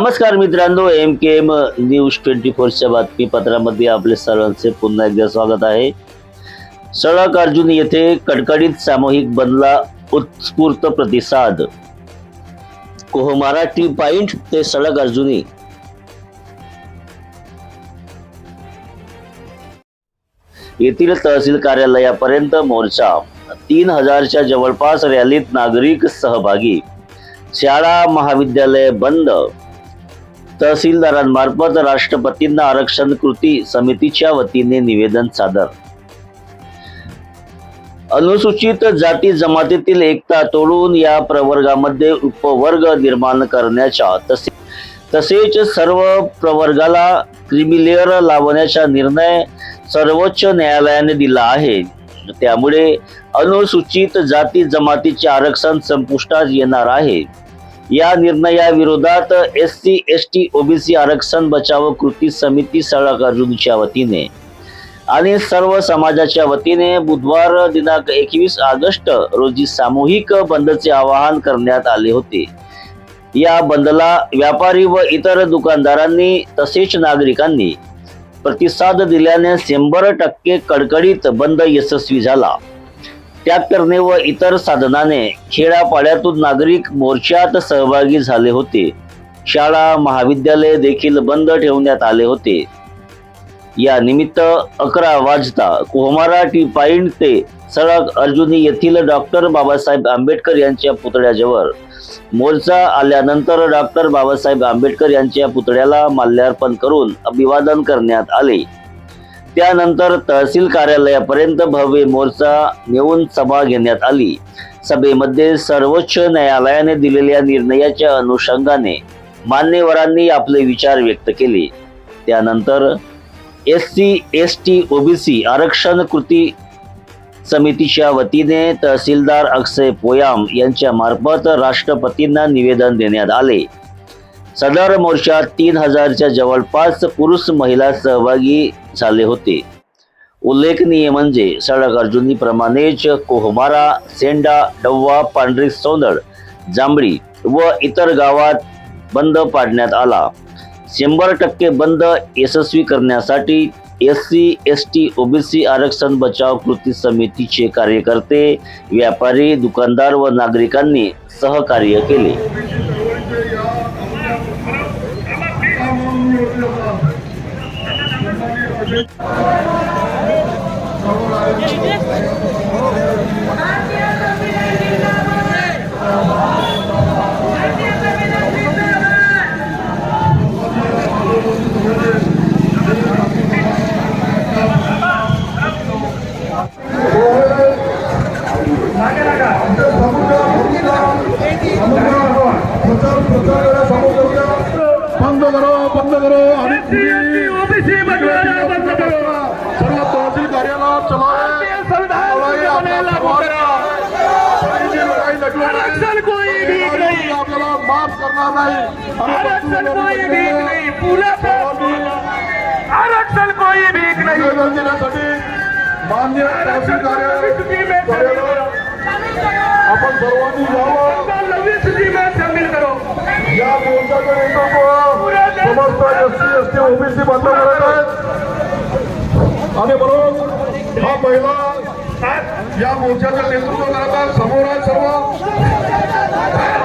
नमस्कार मित्रांनो M K M news twenty फोरच्या बातमीपत्रामध्ये आपले सर्वांचे पुन्हा एकदा स्वागत आहे. सडक अर्जुन येथे कडकडीत सामूहिक बंदला उत्स्फूर्त प्रतिसाद. कोहमारा टी पॉइंट ते सडक अर्जुनी. येथील तहसील कार्यालयापर्यंत मोर्चा तीन हजारच्या जवळपास रॅलीत नागरिक सहभागी. शाळा महाविद्यालय बंद. तहसीलदारांमार्फत राष्ट्रपतींना आरक्षण कृती समितीच्या वतीने निवेदन सादर. अनुसूचित जाती जमातीतील एकता तोडून या प्रवर्गामध्ये उपवर्ग निर्माण करण्याच्या तसे तसेच सर्व प्रवर्गाला क्रिमिलेअर लावण्याचा निर्णय सर्वोच्च न्यायालयाने दिला आहे. त्यामुळे अनुसूचित जाती जमातीचे आरक्षण संपुष्टात येणार आहे. या निर्णयाविरोधात S C S T OBC आरक्षण बचाव कृती समिती सळक वतीने आणि सर्व समाजाच्या वतीने बुधवार दिनांक एकवीस ऑगस्ट रोजी सामूहिक बंदचे आवाहन करण्यात आले होते. या बंदला व्यापारी व इतर दुकानदारांनी तसेच नागरिकांनी प्रतिसाद दिल्याने शंभर टक्के कडकडीत बंद यशस्वी झाला. ट्रॅक्टरने व इतर साधनाने खेड्यापाड्यातून नागरिक मोर्चात सहभागी झाले होते. शाळा महाविद्यालय देखील बंद ठेवण्यात आले होते. या निमित्त अकरा वाजता कोहमारा टी पाईंट ते सडक अर्जुनी येथील डॉक्टर बाबासाहेब आंबेडकर यांच्या पुतळ्याजवळ. मोर्चा आल्यानंतर डॉक्टर बाबासाहेब आंबेडकर यांच्या पुतळ्याला माल्यार्पण करून अभिवादन करण्यात आले. त्यानंतर तहसील कार्यालयापर्यंत भव्य मोर्चा नेऊन सभा घेण्यात आली. सभेमध्ये सर्वोच्च न्यायालयाने दिलेल्या निर्णयाच्या अनुषंगाने मान्यवरांनी आपले विचार व्यक्त केले. त्यानंतर S C S T OBC आरक्षण कृती समितीच्या वतीने तहसीलदार अक्षय पोयाम यांच्या मार्फत राष्ट्रपतींना निवेदन देण्यात आले. सदर मोर्चात तीन हजारच्या जवळपास पुरुष महिला सहभागी झाले होते. उल्लेखनीय म्हणजे सडक अर्जुनीप्रमाणेच कोहमारा सेंडा डव्वा पांढरी सोंदड जांभळी व इतर गावात बंद पाडण्यात आला. शंभर टक्के बंद यशस्वी करण्यासाठी S C S T OBC आरक्षण बचाव कृती समितीचे कार्यकर्ते व्यापारी दुकानदार व नागरिकांनी सहकार्य केले. बंद आरक्षण कोई भीख नहीं। आपल्याला माफ करणार नाही आरक्षण कोई भीख नहीं पूरा आरक्षण कोई भीख नहीं निवेदन देण्यासाठी मान्य तहसील कार्यालय सूची में शामिल करो आपण सर्वांनी यावं सबको लंबी सूची में शामिल करो या मोर्चाचं नेतृत्व समस्त S C S T OBC बंद करत आहेत आणि म्हणून हा पहिला या मोर्चाचं नेतृत्व करत आहे समोर सर्व.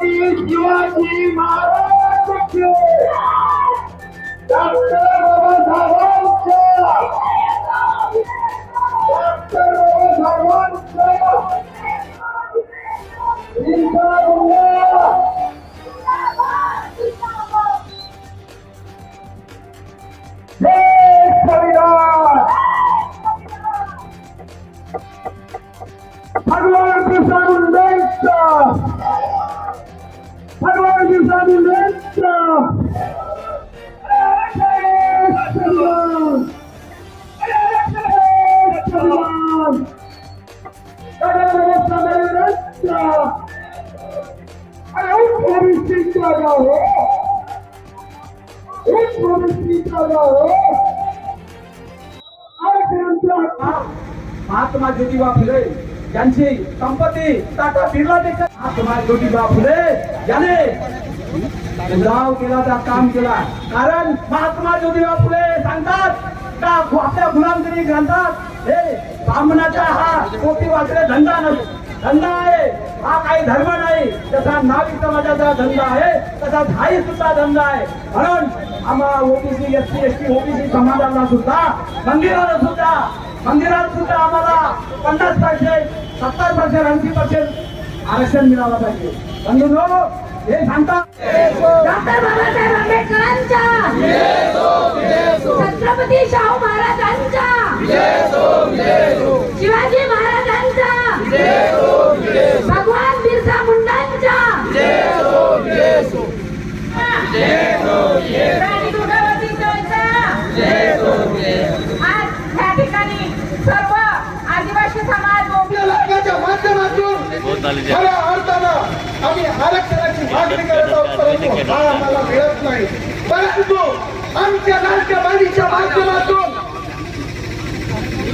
छत्रपती शिवाजी महाराज की डॉक्टर बाबासाहेबांच्या डॉक्टर बाबासाहेबांच्या जिंदाबाद जागा हो एक ओबीसी जागा हो आरक्षणांच्या महात्मा ज्योतिबा फुले यांची संपत्ती टाटा बिर्ला देखील महात्मा ज्योतिबा फुले याने उजाव केला त्या काम केला. कारण महात्मा ज्योतिबा फुले सांगतात का आपल्या गुलामगिरी ग्रंथात हे ब्राह्मणाचा हा कोटी वाचले धंदा नसतो. धंदा आहे. हा काही धर्म नाही. तसा नाविक समाजाचा धंदा आहे तसा धाई सुद्धा धंदा आहे. म्हणून आम्हाला OBC S C S T OBC समाजाला सुद्धा मंदिराला सुद्धा मंदिरात सुद्धा आम्हाला पन्नास पर्सेंट सत्तर पर्सेंट ऐंशी पर्सेंट आरक्षण मिळालं पाहिजे. बंधूंनो हे सांगतात डॉक्टर बाबासाहेब आंबेडकरांच्या छत्रपती शाहू महाराजांच्या माध्यमातून खऱ्या अर्थानं आम्ही आरक्षणाची मागणी करत आहोत परंतु हा आम्हाला मिळत नाही. परंतु आमच्या लाडक्या बहिणीच्या माध्यमातून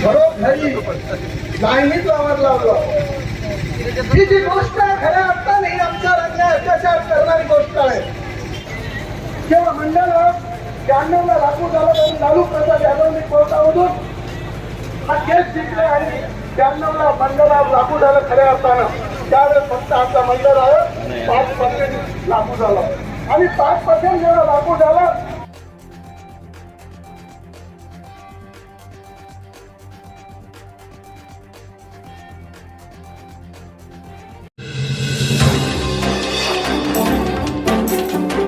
घरोघरी लाईनीत लावलं. ही जी गोष्ट आहे खऱ्या अर्थाने ही आमच्या अन्याय अत्याचार करणारी गोष्ट आहे. जेव्हा मंडळ ब्याण्णवला लागू झालं आणि लालू प्रसाद यादवनी कोर्टामधून हा केस जिंकले आणि ब्याण्णवला मंडळा लागू झालं खऱ्या अर्थानं. त्यावेळेस फक्त आमचा आहे पाच पर्सेंट लागू झाला. आणि पाच पर्सेंट जेव्हा लागू झालं